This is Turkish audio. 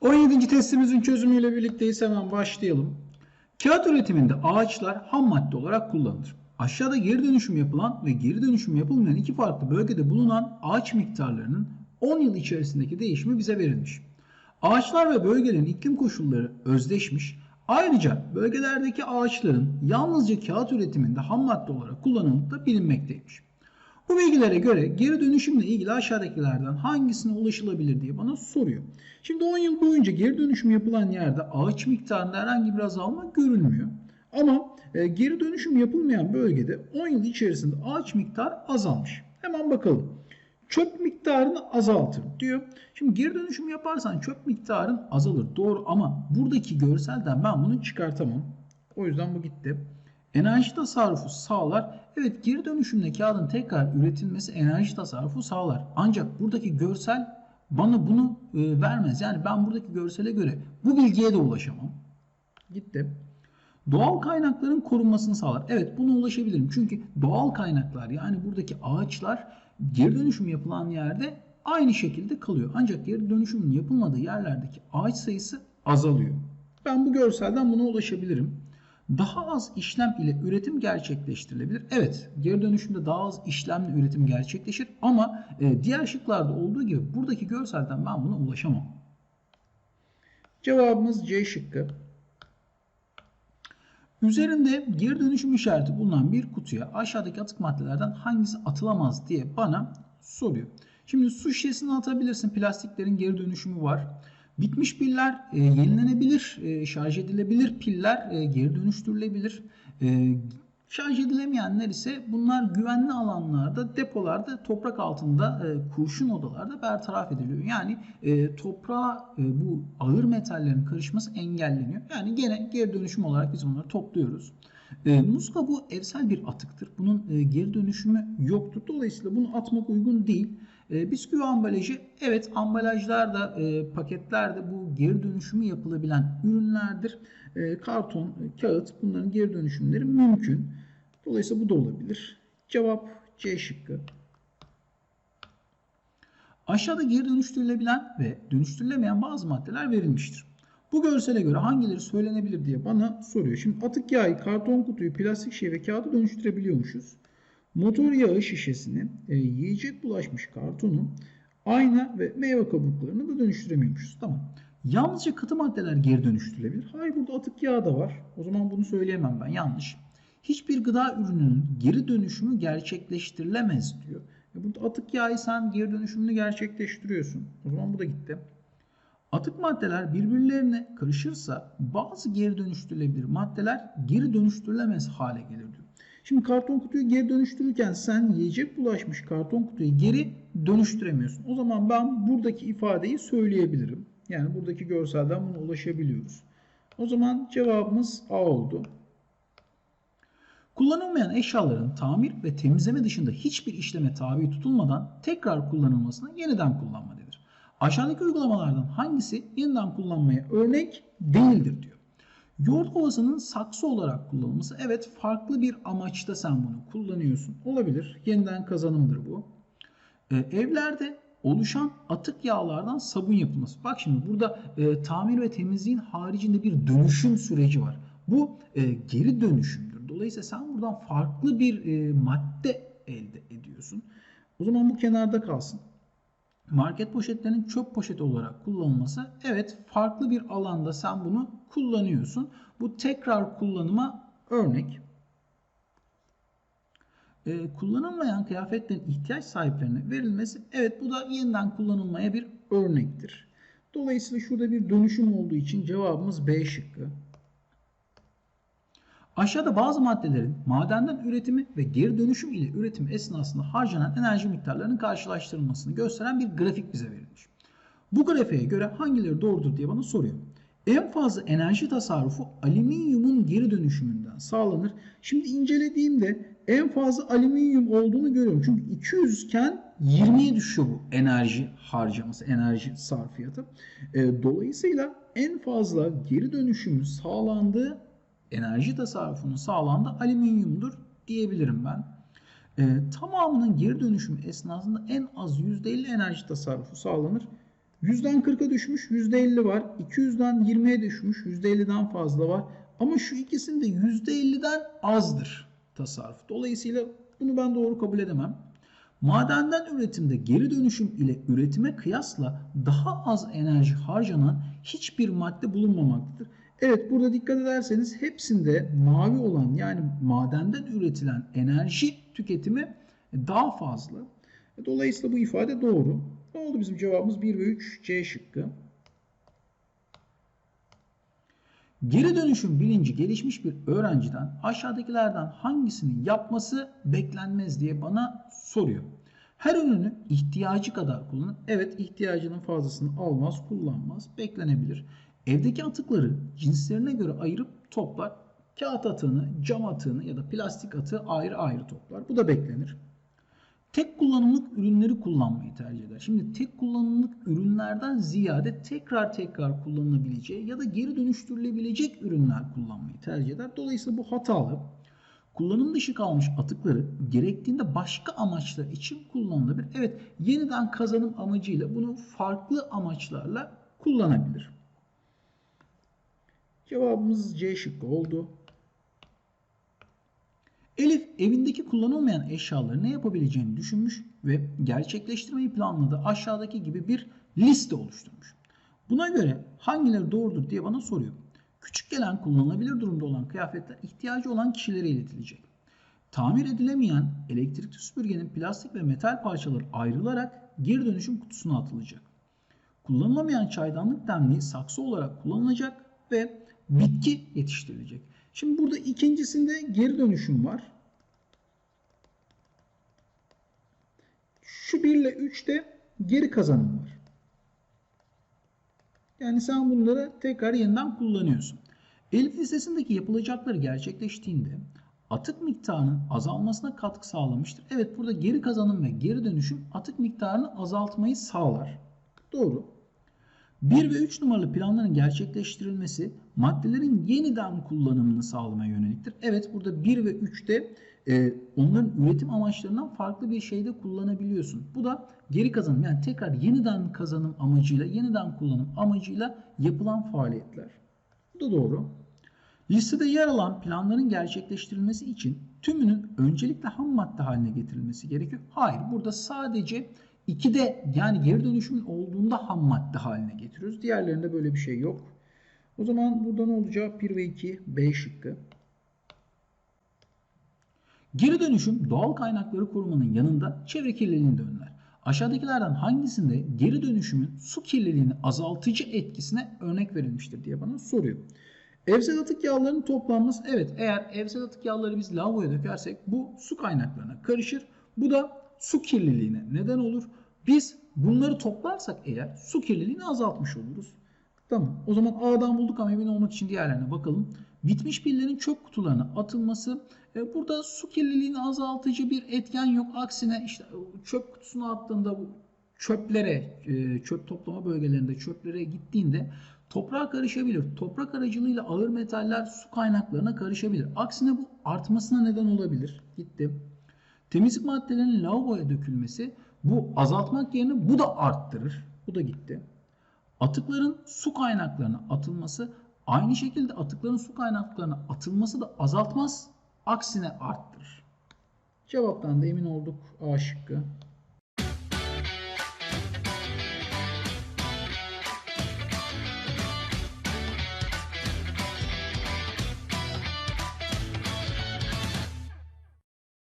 17. testimizin çözümüyle birlikteyiz. Hemen başlayalım. Kağıt üretiminde ağaçlar ham madde olarak kullanılır. Aşağıda geri dönüşüm yapılan ve geri dönüşüm yapılmayan iki farklı bölgede bulunan ağaç miktarlarının 10 yıl içerisindeki değişimi bize verilmiş. Ağaçlar ve bölgelerin iklim koşulları özdeşmiş. Ayrıca bölgelerdeki ağaçların yalnızca kağıt üretiminde ham madde olarak kullanıldığı bilinmekteymiş. Bu bilgilere göre geri dönüşümle ilgili aşağıdakilerden hangisine ulaşılabilir diye bana soruyor. Şimdi 10 yıl boyunca geri dönüşüm yapılan yerde ağaç miktarında herhangi bir azalma görülmüyor. Ama e, geri dönüşüm yapılmayan bölgede 10 yıl içerisinde ağaç miktarı azalmış. Hemen bakalım. Çöp miktarını azaltır diyor. Şimdi geri dönüşüm yaparsan çöp miktarın azalır. Doğru ama buradaki görselden ben bunu çıkartamam. O yüzden bu gitti. Enerji tasarrufu sağlar. Evet geri dönüşümle kağıdın tekrar üretilmesi enerji tasarrufu sağlar. Ancak buradaki görsel bana bunu e, vermez. Yani ben buradaki görsele göre bu bilgiye de ulaşamam. Gitti. Doğal kaynakların korunmasını sağlar. Evet buna ulaşabilirim. Çünkü doğal kaynaklar yani buradaki ağaçlar geri dönüşüm yapılan yerde aynı şekilde kalıyor. Ancak geri dönüşümün yapılmadığı yerlerdeki ağaç sayısı azalıyor. Ben bu görselden buna ulaşabilirim. Daha az işlem ile üretim gerçekleştirilebilir. Evet, geri dönüşümde daha az işlemle üretim gerçekleşir ama e, diğer şıklarda olduğu gibi buradaki görselden ben buna ulaşamam. Cevabımız C şıkkı. Üzerinde geri dönüşüm işareti bulunan bir kutuya aşağıdaki atık maddelerden hangisi atılamaz diye bana soruyor. Şimdi su şişesini atabilirsin. Plastiklerin geri dönüşümü var. Bitmiş piller e, yenilenebilir, e, şarj edilebilir piller e, geri dönüştürülebilir. E, şarj edilemeyenler ise bunlar güvenli alanlarda, depolarda, toprak altında, e, kurşun odalarda bertaraf ediliyor. Yani e, toprağa e, bu ağır metallerin karışması engelleniyor. Yani gene geri dönüşüm olarak biz onları topluyoruz. E, muz kabuğu evsel bir atıktır. Bunun e, geri dönüşümü yoktur. Dolayısıyla bunu atmak uygun değil. E, bisküvi ambalajı evet ambalajlarda, e, paketlerde bu geri dönüşümü yapılabilen ürünlerdir. E, karton, kağıt bunların geri dönüşümleri mümkün. Dolayısıyla bu da olabilir. Cevap C şıkkı. Aşağıda geri dönüştürülebilen ve dönüştürülemeyen bazı maddeler verilmiştir. Bu görsele göre hangileri söylenebilir diye bana soruyor. Şimdi atık yağı, karton kutuyu, plastik şişe ve kağıdı dönüştürebiliyormuşuz. Motor yağı şişesini, e, yiyecek bulaşmış kartonu, ayna ve meyve kabuklarını da dönüştüremiyormuşuz. Tamam. Yalnızca katı maddeler geri dönüştürülebilir. Hayır burada atık yağı da var. O zaman bunu söyleyemem ben. Yanlış. Hiçbir gıda ürününün geri dönüşümü gerçekleştirilemez diyor. E burada atık yağı sen geri dönüşümünü gerçekleştiriyorsun. O zaman bu da gitti. Atık maddeler birbirlerine karışırsa bazı geri dönüştürülebilir maddeler geri dönüştürülemez hale gelir diyor. Şimdi karton kutuyu geri dönüştürürken sen yiyecek bulaşmış karton kutuyu geri dönüştüremiyorsun. O zaman ben buradaki ifadeyi söyleyebilirim. Yani buradaki görselden buna ulaşabiliyoruz. O zaman cevabımız A oldu. Kullanılmayan eşyaların tamir ve temizleme dışında hiçbir işleme tabi tutulmadan tekrar kullanılmasına yeniden kullanma denir. Aşağıdaki uygulamalardan hangisi yeniden kullanmaya örnek değildir diyor. Yoğurt kovasının saksı olarak kullanılması evet farklı bir amaçta sen bunu kullanıyorsun. Olabilir. Yeniden kazanımdır bu. Ee, evlerde oluşan atık yağlardan sabun yapılması. Bak şimdi burada e, tamir ve temizliğin haricinde bir dönüşüm süreci var. Bu e, geri dönüşümdür. Dolayısıyla sen buradan farklı bir e, madde elde ediyorsun. O zaman bu kenarda kalsın. Market poşetlerinin çöp poşeti olarak kullanılması evet farklı bir alanda sen bunu kullanıyorsun. Bu tekrar kullanıma örnek. Ee, kullanılmayan kıyafetlerin ihtiyaç sahiplerine verilmesi evet bu da yeniden kullanılmaya bir örnektir. Dolayısıyla şurada bir dönüşüm olduğu için cevabımız B şıkkı. Aşağıda bazı maddelerin madenden üretimi ve geri dönüşüm ile üretim esnasında harcanan enerji miktarlarının karşılaştırılmasını gösteren bir grafik bize verilmiş. Bu grafiğe göre hangileri doğrudur diye bana soruyor. En fazla enerji tasarrufu alüminyumun geri dönüşümünden sağlanır. Şimdi incelediğimde en fazla alüminyum olduğunu görüyorum. Çünkü 200 iken 20'ye düşüyor bu enerji harcaması, enerji sarfiyatı. E, dolayısıyla en fazla geri dönüşüm sağlandığı enerji tasarrufunun sağlandığı alüminyumdur diyebilirim ben. E, tamamının geri dönüşüm esnasında en az %50 enerji tasarrufu sağlanır. 100'den 40'a düşmüş %50 var. 200'den 20'ye düşmüş %50'den fazla var. Ama şu ikisinde %50'den azdır tasarruf. Dolayısıyla bunu ben doğru kabul edemem. Madenden üretimde geri dönüşüm ile üretime kıyasla daha az enerji harcanan hiçbir madde bulunmamaktadır. Evet burada dikkat ederseniz hepsinde mavi olan yani madenden üretilen enerji tüketimi daha fazla. Dolayısıyla bu ifade doğru. Ne oldu bizim cevabımız 1 ve 3 C şıkkı. Geri dönüşüm bilinci gelişmiş bir öğrenciden aşağıdakilerden hangisini yapması beklenmez diye bana soruyor. Her ürünü ihtiyacı kadar kullanın. Evet ihtiyacının fazlasını almaz, kullanmaz, beklenebilir. Evdeki atıkları cinslerine göre ayırıp toplar. Kağıt atığını, cam atığını ya da plastik atığı ayrı ayrı toplar. Bu da beklenir. Tek kullanımlık ürünleri kullanmayı tercih eder. Şimdi tek kullanımlık ürünlerden ziyade tekrar tekrar kullanılabileceği ya da geri dönüştürülebilecek ürünler kullanmayı tercih eder. Dolayısıyla bu hatalı. Kullanım dışı kalmış atıkları gerektiğinde başka amaçlar için kullanılabilir. Evet yeniden kazanım amacıyla bunu farklı amaçlarla kullanabilir. Cevabımız C şıkkı oldu. Elif evindeki kullanılmayan eşyaları ne yapabileceğini düşünmüş ve gerçekleştirmeyi planladığı aşağıdaki gibi bir liste oluşturmuş. Buna göre hangileri doğrudur diye bana soruyor. Küçük gelen kullanılabilir durumda olan kıyafetler ihtiyacı olan kişilere iletilecek. Tamir edilemeyen elektrikli süpürgenin plastik ve metal parçaları ayrılarak geri dönüşüm kutusuna atılacak. Kullanılamayan çaydanlık demliği saksı olarak kullanılacak ve bitki yetiştirilecek. Şimdi burada ikincisinde geri dönüşüm var. Şu 1 ile 3'te geri kazanım var. Yani sen bunları tekrar yeniden kullanıyorsun. Elif listesindeki yapılacakları gerçekleştiğinde atık miktarının azalmasına katkı sağlamıştır. Evet burada geri kazanım ve geri dönüşüm atık miktarını azaltmayı sağlar. Doğru. 1 ve 3 numaralı planların gerçekleştirilmesi maddelerin yeniden kullanımını sağlamaya yöneliktir. Evet burada 1 ve 3'te e, onların üretim amaçlarından farklı bir şeyde kullanabiliyorsun. Bu da geri kazanım yani tekrar yeniden kazanım amacıyla, yeniden kullanım amacıyla yapılan faaliyetler. Bu da doğru. Listede yer alan planların gerçekleştirilmesi için tümünün öncelikle ham madde haline getirilmesi gerekiyor. Hayır burada sadece 2'de yani geri dönüşümün olduğunda ham madde haline getiriyoruz. Diğerlerinde böyle bir şey yok. O zaman burada ne olacak? 1 ve 2 B şıkkı. Geri dönüşüm doğal kaynakları korumanın yanında çevre kirliliğini de önler. Aşağıdakilerden hangisinde geri dönüşümün su kirliliğini azaltıcı etkisine örnek verilmiştir diye bana soruyor. Evsel atık yağlarının toplanması evet eğer evsel atık yağları biz lavaboya dökersek bu su kaynaklarına karışır. Bu da su kirliliğine neden olur. Biz bunları toplarsak eğer su kirliliğini azaltmış oluruz. Tamam. O zaman A'dan bulduk ama emin olmak için diğerlerine bakalım. Bitmiş pillerin çöp kutularına atılması. E, burada su kirliliğini azaltıcı bir etken yok. Aksine işte çöp kutusuna attığında bu çöplere, e, çöp toplama bölgelerinde çöplere gittiğinde toprağa karışabilir. Toprak aracılığıyla ağır metaller su kaynaklarına karışabilir. Aksine bu artmasına neden olabilir. Gitti. Temizlik maddelerinin lavaboya dökülmesi bu azaltmak yerine bu da arttırır. Bu da gitti. Atıkların su kaynaklarına atılması aynı şekilde atıkların su kaynaklarına atılması da azaltmaz. Aksine arttırır. Cevaptan da emin olduk A şıkkı.